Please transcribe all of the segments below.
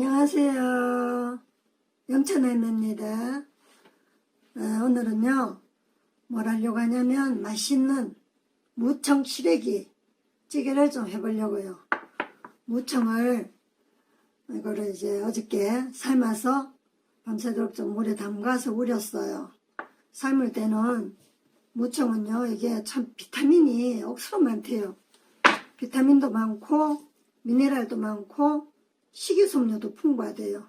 안녕하세요. 영천애매입니다. 어, 오늘은요, 뭘 하려고 하냐면 맛있는 무청 시래기 찌개를 좀 해보려고요. 무청을 이거를 이제 어저께 삶아서 밤새도록 좀 물에 담가서 우렸어요. 삶을 때는 무청은요, 이게 참 비타민이 억수로 많대요. 비타민도 많고, 미네랄도 많고, 식이섬유도 풍부하대요.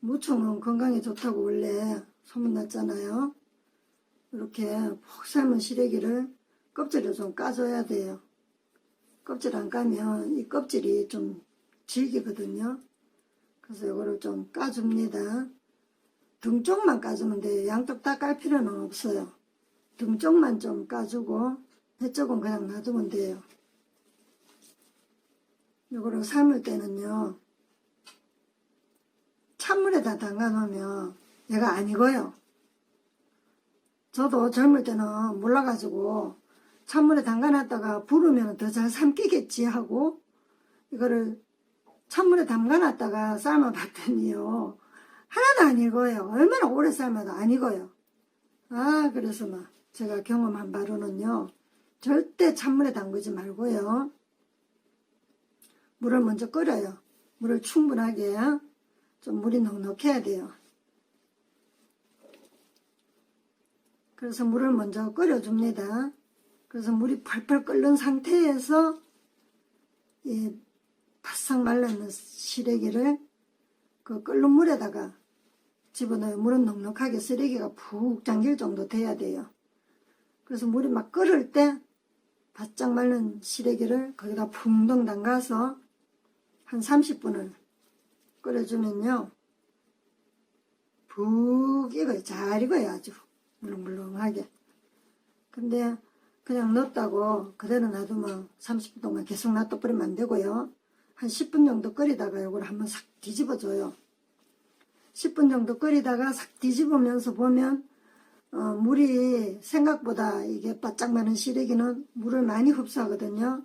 무청은 건강에 좋다고 원래 소문났잖아요. 이렇게 푹 삶은 시래기를 껍질을 좀 까줘야 돼요. 껍질 안 까면 이 껍질이 좀 질기거든요. 그래서 이거를 좀 까줍니다. 등 쪽만 까주면 돼요. 양쪽 다 깔 필요는 없어요. 등 쪽만 좀 까주고 배 쪽은 그냥 놔두면 돼요. 이거를 삶을 때는요. 찬물에다 담가 놓으면 얘가 안 익어요. 저도 젊을 때는 몰라가지고 찬물에 담가 놨다가 부르면 더 잘 삶기겠지 하고 이거를 찬물에 담가 놨다가 삶아 봤더니요. 하나도 안 익어요. 얼마나 오래 삶아도 안 익어요. 아, 그래서 막 제가 경험한 바로는요. 절대 찬물에 담그지 말고요. 물을 먼저 끓여요. 물을 충분하게 좀 물이 넉넉해야 돼요. 그래서 물을 먼저 끓여줍니다. 그래서 물이 펄펄 끓는 상태에서 이 바싹 말랐는 시래기를 그 끓는 물에다가 집어넣어요. 물은 넉넉하게 쓰레기가 푹 잠길 정도 돼야 돼요. 그래서 물이 막 끓을 때 바짝 말른 시래기를 거기다 풍덩 담가서 한 30분을 끓여주면요. 푹 익어요. 잘 익어요. 아주 물렁물렁하게. 근데 그냥 넣었다고 그대로 놔두면 30분 동안 계속 놔둬버리면 안 되고요. 한 10분 정도 끓이다가 이걸 한번 싹 뒤집어줘요. 10분 정도 끓이다가 싹 뒤집으면서 보면 어, 물이 생각보다 이게 바짝 많은 시래기는 물을 많이 흡수하거든요.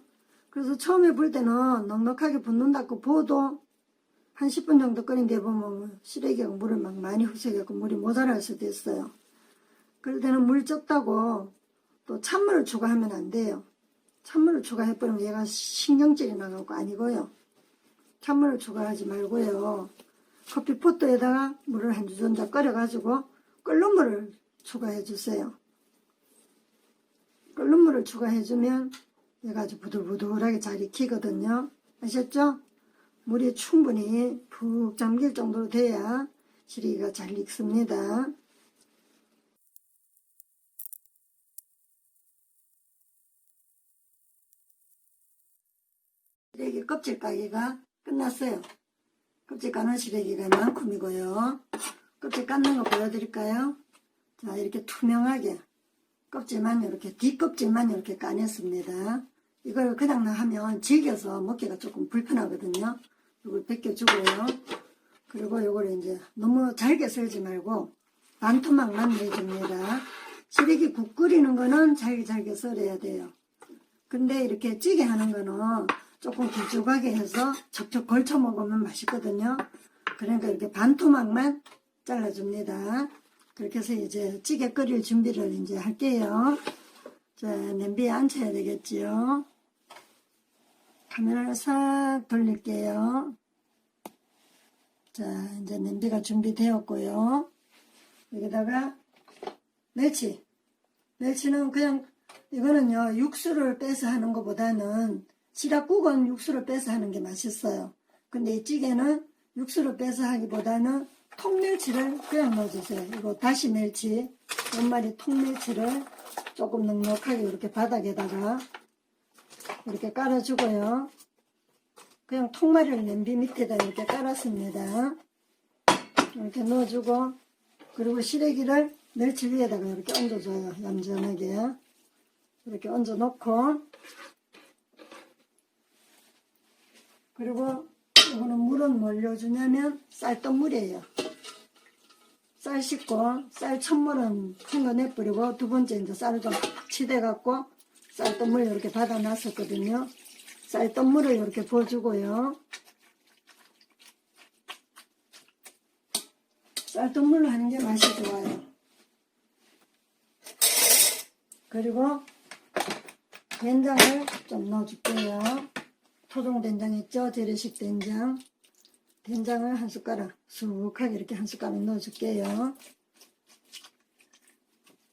그래서 처음에 불 때는 넉넉하게 붓는다고 보도 한 10분 정도 끓인 뒤에 보면 시래기가 물을 막 많이 흡수해갖고 물이 모자랄 수도 있어요. 그럴 때는 물 적다고 또 찬물을 추가하면 안 돼요. 찬물을 추가해버리면 얘가 신경질이 나가고 아니고요. 찬물을 추가하지 말고요. 커피 포트에다가 물을 한 주전자 끓여가지고 끓는 물을 추가해 주세요. 끓는 물을 추가해주면 아주 부들부들하게 잘 익히거든요. 아셨죠? 물이 충분히 푹 잠길 정도로 돼야 시리기가 잘 익습니다. 시래기 껍질 까기가 끝났어요. 껍질 까는 시래기가 이만큼이고요. 껍질 깎는 거 보여드릴까요? 자, 이렇게 투명하게 껍질만 이렇게 뒷껍질만 이렇게 까냈습니다. 이걸 그냥 하면 질겨서 먹기가 조금 불편하거든요. 이걸 벗겨주고요. 그리고 이걸 이제 너무 잘게 썰지 말고 반토막만 내줍니다. 시래기 국 끓이는 거는 잘게 잘게 썰어야 돼요. 근데 이렇게 찌개 하는 거는 조금 길쭉하게 해서 척척 걸쳐 먹으면 맛있거든요. 그러니까 이렇게 반토막만 잘라줍니다. 그렇게 해서 이제 찌개 끓일 준비를 이제 할게요. 자, 냄비에 앉혀야 되겠지요. 카메라를 싹 돌릴게요. 자, 이제 냄비가 준비되었고요. 여기다가 멸치. 멸치는 그냥 이거는요, 육수를 빼서 하는 것보다는 시락국은 육수를 빼서 하는 게 맛있어요. 근데 이 찌개는 육수를 빼서 하기보다는 통멸치를 그냥 넣어주세요. 이거 다시 멸치, 연말이 통멸치를 조금 넉넉하게 이렇게 바닥에다가 이렇게 깔아주고요. 그냥 통마리를 냄비 밑에다 이렇게 깔았습니다. 이렇게 넣어주고 그리고 시래기를 멸치 위에다가 이렇게 얹어줘요. 얌전하게 이렇게 얹어놓고 그리고 이거는 물은 뭘 넣어주냐면 쌀떡물이에요. 쌀 씻고 쌀 첫물은 큰 거 내버리고 두 번째 이제 쌀을 좀 치대갖고 쌀떡물 이렇게 받아놨었거든요. 쌀떡물을 이렇게 부어주고요. 쌀뜨물로 하는 게 맛이 좋아요. 그리고 된장을 좀 넣어줄게요. 토종 된장 있죠? 재래식 된장. 된장을 한 숟가락 수북하게 이렇게 한 숟가락 넣어줄게요.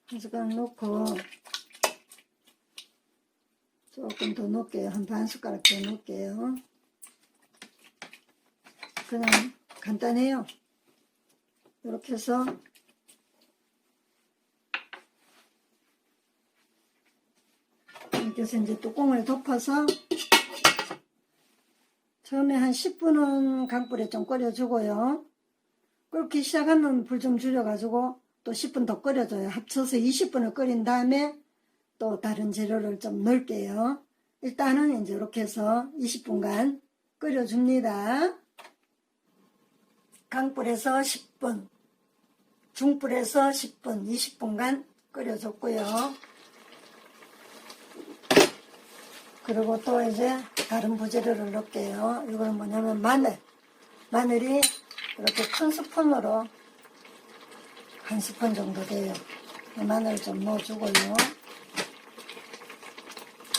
한 숟가락 넣고 조금 더 넣을게요. 한 반 숟가락 더 넣을게요. 그냥 간단해요. 이렇게 해서 이렇게 해서 이제 뚜껑을 덮어서 처음에 한 10분은 강불에 좀 끓여주고요. 끓기 시작하면 불 좀 줄여가지고 또 10분 더 끓여줘요. 합쳐서 20분을 끓인 다음에 또 다른 재료를 좀 넣을게요. 일단은 이제 이렇게 해서 20분간 끓여줍니다. 강불에서 10분, 중불에서 10분, 20분간 끓여줬고요. 그리고 또 이제 다른 부재료를 넣을게요. 이거는 뭐냐면 마늘. 마늘이 이렇게 큰 스푼으로 한 스푼 정도 돼요. 마늘 좀 넣어주고요.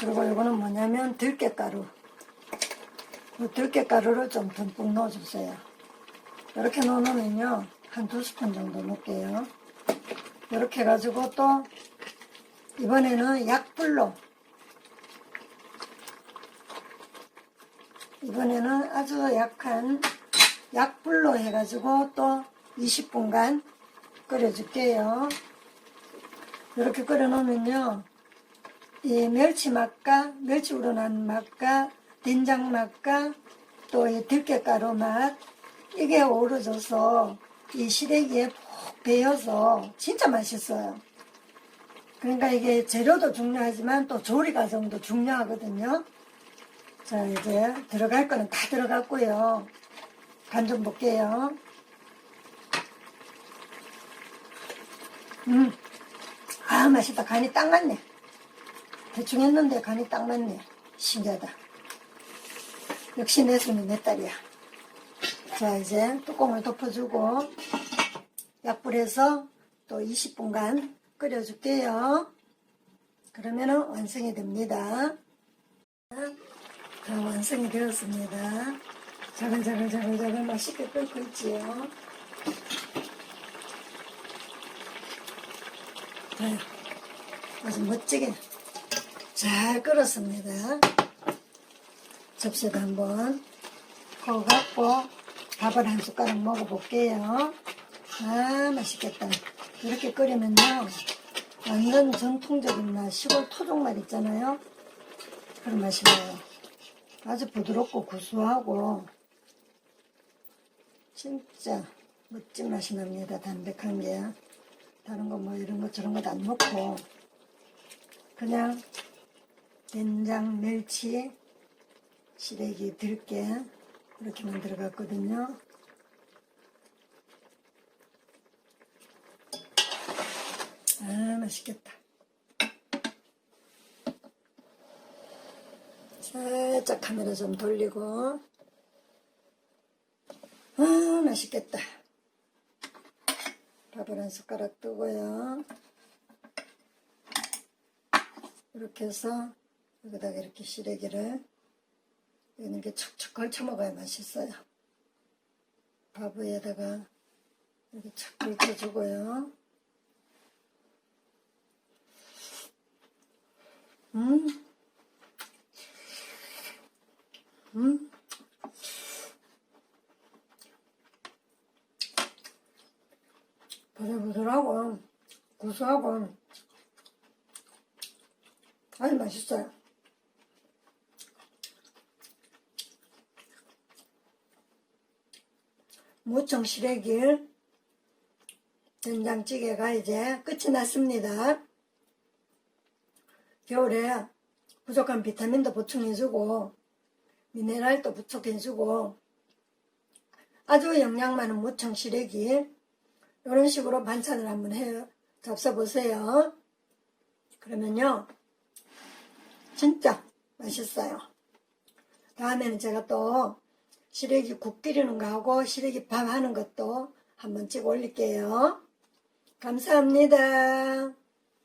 그리고 이거는 뭐냐면 들깨가루. 이 들깨가루를 좀 듬뿍 넣어주세요. 이렇게 넣으면요. 한 두 스푼 정도 넣을게요. 이렇게 해가지고 또 이번에는 약불로 이번에는 아주 약한 약불로 해가지고 또 20분간 끓여줄게요. 이렇게 끓여놓으면요. 이 멸치 맛과 멸치 우러난 맛과 된장 맛과 또 이 들깨가루 맛 이게 어우러져서 이 시래기에 푹 배어서 진짜 맛있어요. 그러니까 이게 재료도 중요하지만 또 조리 과정도 중요하거든요. 자 이제 들어갈 거는 다 들어갔고요. 간 좀 볼게요. 음, 아 맛있다. 간이 딱 맞네. 대충 했는데 간이 딱 맞네. 신기하다. 역시 내 손이 내 딸이야. 자 이제 뚜껑을 덮어주고 약불에서 또 20분간 끓여줄게요. 그러면은 완성이 됩니다. 다 완성이 되었습니다. 자글자글자글자글 맛있게 끓고 있지요. 자, 아주 멋지게 잘 끓었습니다. 접시도 한번 퍼 갖고 밥을 한 숟가락 먹어볼게요. 아, 맛있겠다. 이렇게 끓이면요. 완전 전통적인 맛, 시골 토종 맛 있잖아요. 그런 맛이 나요. 아주 부드럽고 구수하고 진짜 멋진 맛이 납니다. 담백한 게. 다른 거 뭐 이런 거 저런 거안 넣고 그냥 된장, 멸치, 시래기, 들깨 이렇게만 들어갔거든요. 아 맛있겠다. 살짝 카메라 좀 돌리고 아 맛있겠다. 밥을 한 숟가락 뜨고요. 이렇게 해서 여기다가 이렇게 시래기를 이렇게 척척 걸쳐 먹어야 맛있어요. 밥 위에다가 이렇게 착 걸쳐주고요. 음, 음. 부들부들하고 구수하고 아주 맛있어요. 무청 시래기 된장찌개가 이제 끝이 났습니다. 겨울에 부족한 비타민도 보충해주고 미네랄도 부족해주고 아주 영양 많은 무청 시래기 이런 식으로 반찬을 한번 해 잡숴보세요. 그러면요 진짜 맛있어요. 다음에는 제가 또 시래기 국 끓이는 거하고 시래기 밥 하는 것도 한번 찍어 올릴게요. 감사합니다.